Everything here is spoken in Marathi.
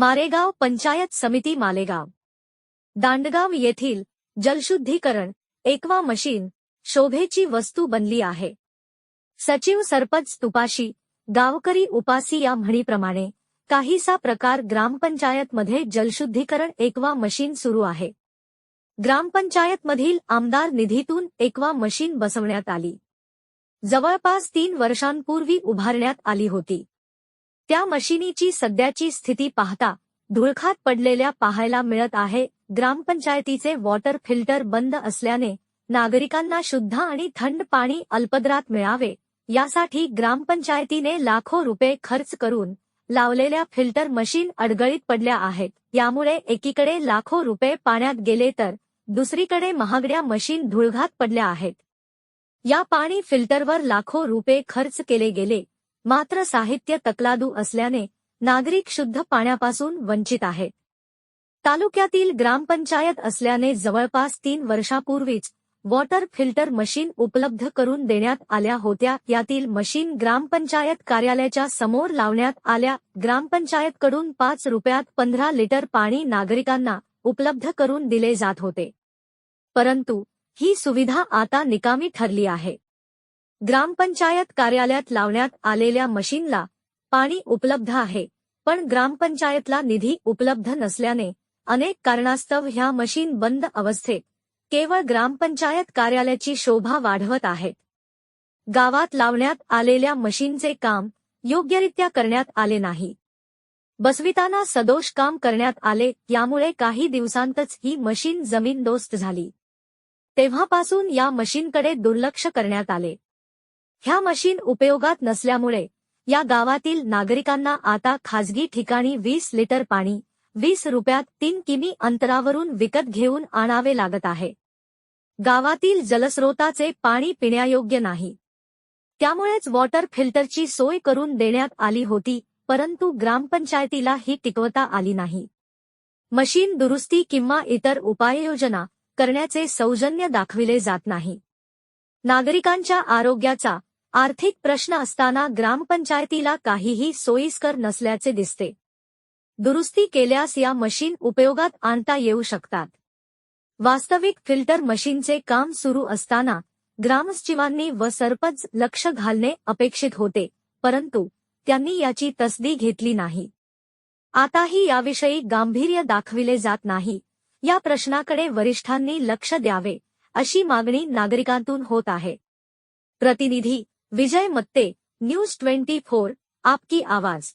मारेगाव पंचायत समिती मालेगाव. दांडगाव येथील जलशुद्धीकरण एकवा मशीन शोभेची वस्तू बनली आहे. सचिव सरपंच तुपाशी गावकरी उपासी या म्हणीप्रमाणे काहीसा प्रकार ग्रामपंचायतमध्ये जलशुद्धीकरण एकवा मशीन सुरू आहे. ग्रामपंचायतमधील आमदार निधीतून एकवा मशीन बसवण्यात आली. जवळपास तीन वर्षांपूर्वी उभारण्यात आली होती. त्या मशिनीची सध्याची स्थिती पाहता धुळखात पडलेल्या पाहायला मिळत आहे. ग्रामपंचायतीचे वॉटर फिल्टर बंद असल्याने नागरिकांना शुद्ध आणि थंड पाणी अल्पदरात मिळावे. यासाठी ग्रामपंचायतीने लाखो रुपये खर्च करून लावलेल्या फिल्टर मशीन अडगळीत पडल्या आहेत. यामुळे एकीकडे लाखो रुपये पाण्यात गेले तर दुसरीकडे महागड्या मशीन धुळघात पडल्या आहेत. या पाणी फिल्टरवर लाखो रुपये खर्च केले गेले. मात्र साहित्य तकलादू असल्याने नागरिक शुद्ध पाण्यापासून वंचित आहेत. तालुक्यातील ग्रामपंचायत असल्याने जवळपास तीन वर्षापूर्वीच वॉटर फिल्टर मशीन उपलब्ध करून देण्यात आल्या होत्या. यातील मशीन ग्रामपंचायत कार्यालयाच्या समोर लावण्यात आल्या. ग्रामपंचायतकडून पाच रुपयात पंधरा लिटर पाणी नागरिकांना उपलब्ध करून दिले जात होते. परंतु ही सुविधा आता निकामी ठरली आहे. ग्रामपंचायत कार्यालयात लावण्यात आलेल्या मशीनला पाणी उपलब्ध आहे पण ग्रामपंचायतला निधी उपलब्ध नसल्याने अनेक कारणास्तव ह्या मशीन बंद अवस्थेत केवळ ग्रामपंचायत कार्यालयाची शोभा वाढवत आहेत. गावात लावण्यात आलेल्या मशीनचे काम योग्यरित्या करण्यात आले नाही. बसविताना सदोष काम करण्यात आले यामुळे काही दिवसांतच ही मशीन जमीनदोस्त झाली. तेव्हापासून या मशीनकडे दुर्लक्ष करण्यात आले. ह्या मशीन उपयोगात नसल्यामुळे या गावातील नागरिकांना आता खाजगी ठिकाणी वीस लिटर पाणी वीस रुपयात तीन किमी अंतरावरून विकत घेऊन आणावे लागत आहे. गावातील जलस्रोताचे पाणी पिण्यायोग्य नाही. त्यामुळेच वॉटर फिल्टरची सोय करून देण्यात आली होती परंतु ग्रामपंचायतीला ही टिकवता आली नाही. मशीन दुरुस्ती किंवा इतर उपाययोजना करण्याचे सौजन्य दाखविले जात नाही. नागरिकांच्या आरोग्याचा आर्थिक प्रश्न असताना ग्रामपंचायतीला काहीही सोयीस्कर नसल्याचे दिसते. दुरुस्ती केल्यास या मशीन उपयोगात आणता येऊ शकतात. वास्तविक फिल्टर मशीनचे काम सुरू असताना ग्रामसचिवांनी व सरपंच लक्ष घालणे अपेक्षित होते परंतु त्यांनी याची तसदी घेतली नाही. आताही याविषयी गांभीर्य दाखविले जात नाही. या प्रश्नाकडे वरिष्ठांनी लक्ष द्यावे अशी मागणी नागरिकांतून होत आहे. प्रतिनिधी Vijay Matte news twenty four आपकी आवाज.